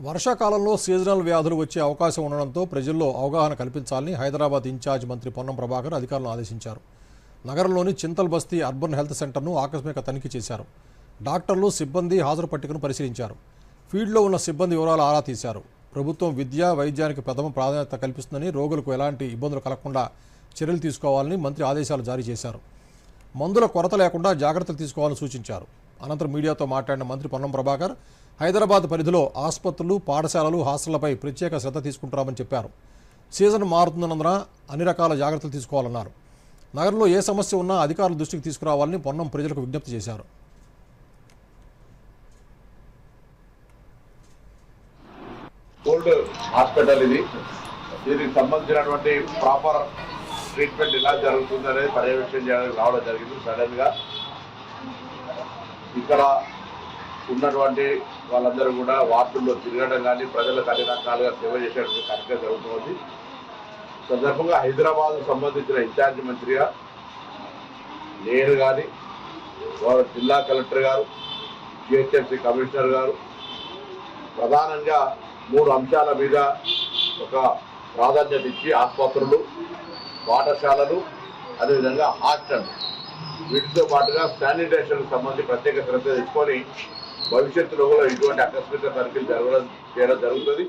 వర్షాకాలంలో సీజనల్ వ్యాధులు వచ్చే అవకాశం ఉండడంతో ప్రజల్లో అవగాహన కల్పించాలని హైదరాబాద్ ఇన్ఛార్జ్ మంత్రి పొన్నం ప్రభాకర్ అధికారులను ఆదేశించారు. నగరంలోని చింతల్ బస్తీ అర్బన్ హెల్త్ సెంటర్ను ఆకస్మిక తనిఖీ చేశారు. డాక్టర్లు సిబ్బంది హాజరు పట్టికను పరిశీలించారు. ఫీల్డ్లో ఉన్న సిబ్బంది వివరాలు ఆరా తీశారు. ప్రభుత్వం విద్య వైద్యానికి ప్రథమ ప్రాధాన్యత కల్పిస్తుందని రోగులకు ఎలాంటి ఇబ్బందులు కలగకుండా చర్యలు తీసుకోవాలని మంత్రి ఆదేశాలు జారీ చేశారు. మందుల కొరత లేకుండా జాగ్రత్తలు తీసుకోవాలని సూచించారు. అనంతరం మీడియాతో మాట్లాడిన మంత్రి పొన్నం ప్రభాకర్ హైదరాబాద్ పరిధిలో ఆసుపత్రులు పాఠశాలలు హాస్టళ్ళపై ప్రత్యేక శ్రద్ధ తీసుకుంటున్నామని చెప్పారు. సీజన్ మారుతున్నందున అన్ని రకాల జాగ్రత్తలు తీసుకోవాలన్నారు. నగరంలో ఏ సమస్య ఉన్నా అధికారుల దృష్టికి తీసుకురావాలని పొన్నం ప్రజలకు విజ్ఞప్తి చేశారు. ఓల్డ్ హాస్పిటల్ ఇది. దీనికి సంబంధించినటువంటి ప్రాపర్ ట్రీట్మెంట్ ఎలా జరుగుతుంది అనేది పర్యవేక్షణ చేయడానికి రావడం జరిగింది సడన్గా. ఇక్కడ ఉన్నటువంటి వాళ్ళందరూ కూడా వార్డుల్లో తిరగడం కానీ ప్రజలకు అన్ని రకాలుగా సేవ చేసేటువంటి కార్యక్రమం జరుగుతుంది సందర్భంగా హైదరాబాద్ సంబంధించిన ఇన్ఛార్జి మంత్రిగా నేను కానీ వారు జిల్లా కలెక్టర్ గారు జిహెచ్ఎంసీ కమిషనర్ గారు ప్రధానంగా మూడు అంశాల మీద ఒక ప్రాధాన్యత ఇచ్చి ఆసుపత్రులు పాఠశాలలు అదేవిధంగా హాస్టల్ వీటితో పాటుగా శానిటేషన్ సంబంధించి ప్రత్యేక శ్రద్ధ తీసుకొని భవిష్యత్తులో కూడా ఇటువంటి ఆకస్మిక తనిఖీలు జరగడం చేయడం జరుగుతుంది.